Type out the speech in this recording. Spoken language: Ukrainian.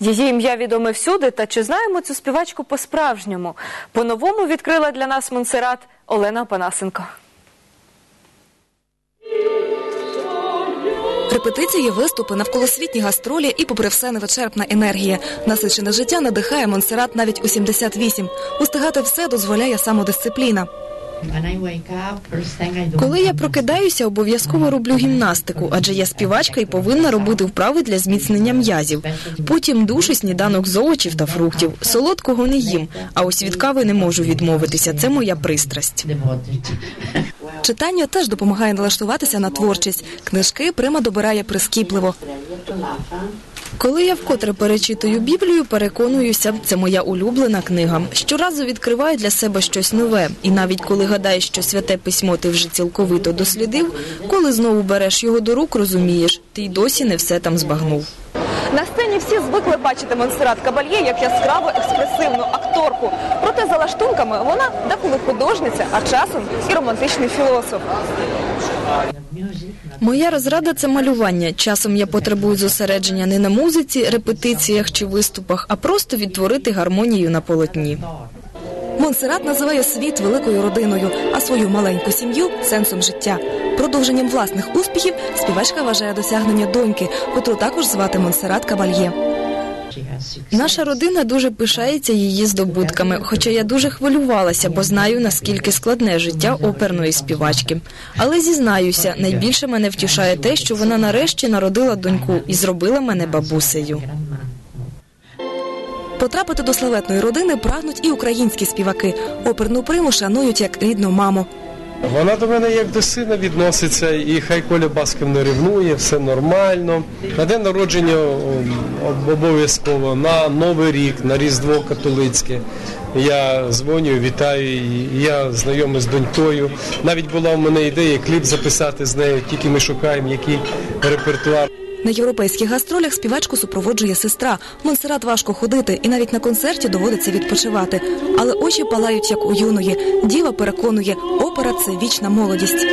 Її ім'я відоме всюди. Та чи знаємо цю співачку по-справжньому? По-новому відкрила для нас Монсерат Олена Панасенко. Репетиції, виступи, навколосвітні гастролі і, попри все, невичерпна енергія. Насичене життя надихає Монсеррат навіть у 78. Устигати все дозволяє самодисципліна. Коли я прокидаюся, обов'язково роблю гімнастику, адже я співачка і повинна робити вправи для зміцнення м'язів. Потім душ і сніданок з овочів та фруктів. Солодкого не їм, а ось від кави не можу відмовитися. Це моя пристрасть. Читання теж допомагає налаштуватися на творчість. Книжки прима добирає прискіпливо. Коли я вкотре перечитую Біблію, переконуюся, це моя улюблена книга. Щоразу відкриваю для себе щось нове. І навіть коли гадаєш, що святе письмо ти вже цілковито дослідив, коли знову береш його до рук, розумієш, ти й досі не все там збагнув. На сцені всі звикли бачити Монсеррат Кабальє як яскраву експресивну акторку. Проте за лаштунками вона деколи художниця, а часом і романтичний філософ. Моя розрада це малювання. Часом я потребую зосередження не на музиці, репетиціях чи виступах, а просто відтворити гармонію на полотні. Монсеррат називає світ великою родиною, а свою маленьку сім'ю сенсом життя. Продовженням власних успіхів співачка вважає досягнення доньки, котру також звати Монсеррат Кабальє. Наша родина дуже пишається її здобутками, хоча я дуже хвилювалася, бо знаю, наскільки складне життя оперної співачки. Але зізнаюся, найбільше мене втішає те, що вона нарешті народила доньку і зробила мене бабусею. Потрапити до славетної родини прагнуть і українські співаки. Оперну приму шанують як рідну маму. Вона до мене як до сина відноситься, і хай Коля Басків не ревнує, все нормально. На день народження обов'язково на Новий рік, на Різдво католицьке. Я дзвоню, вітаю. Я знайомий з донькою. Навіть була в мене ідея кліп записати з нею, тільки ми шукаємо, який репертуар. На європейських гастролях співачку супроводжує сестра. Монсерат важко ходити, і навіть на концерті доводиться відпочивати. Але очі палають як у юної. Діва переконує, опера це вічна молодість.